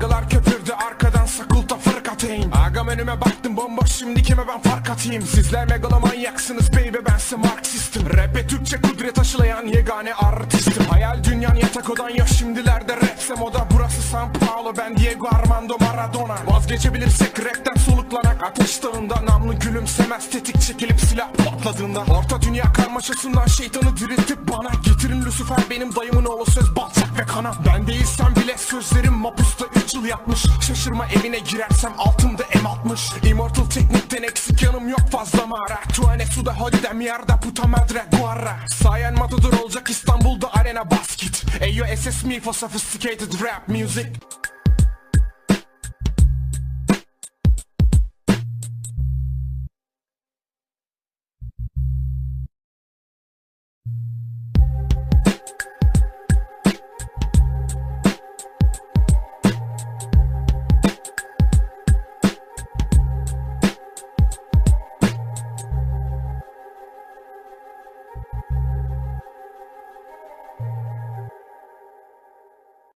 Dalgalar köpürdü. Arkadan sakulta Agam önüme baktım bomboş. Şimdi kime ben fark atayım? Sizler megalomanyaksınız baby bense marksistim. Rap'e Türkçe kudret aşılayan yegane artistim. Hayal dünyan yatak odan yok şimdilerde rapse moda Burası San Paulo ben Diego Armando Maradona. Vazgeçebilirsek rapten soluklanak. Ateş dağında namlı gülümsemez tetik çekilip silah patladığında. Orta dünya karmaşasından şeytanı diriltip bana. Getirin Lucifer benim dayımın oğlu söz balçak ve kana. Ben değilsem bile sözlerim mapusta 3 yıl yatmış. Şaşırma evine girersem altımda M60 Immortal teknikten eksik yanım yok fazla mara. Tuane suda holide mierda puta madre guarra. Sayen matador olacak İstanbul'da arena basket. Eyo SS me for sophisticated rap music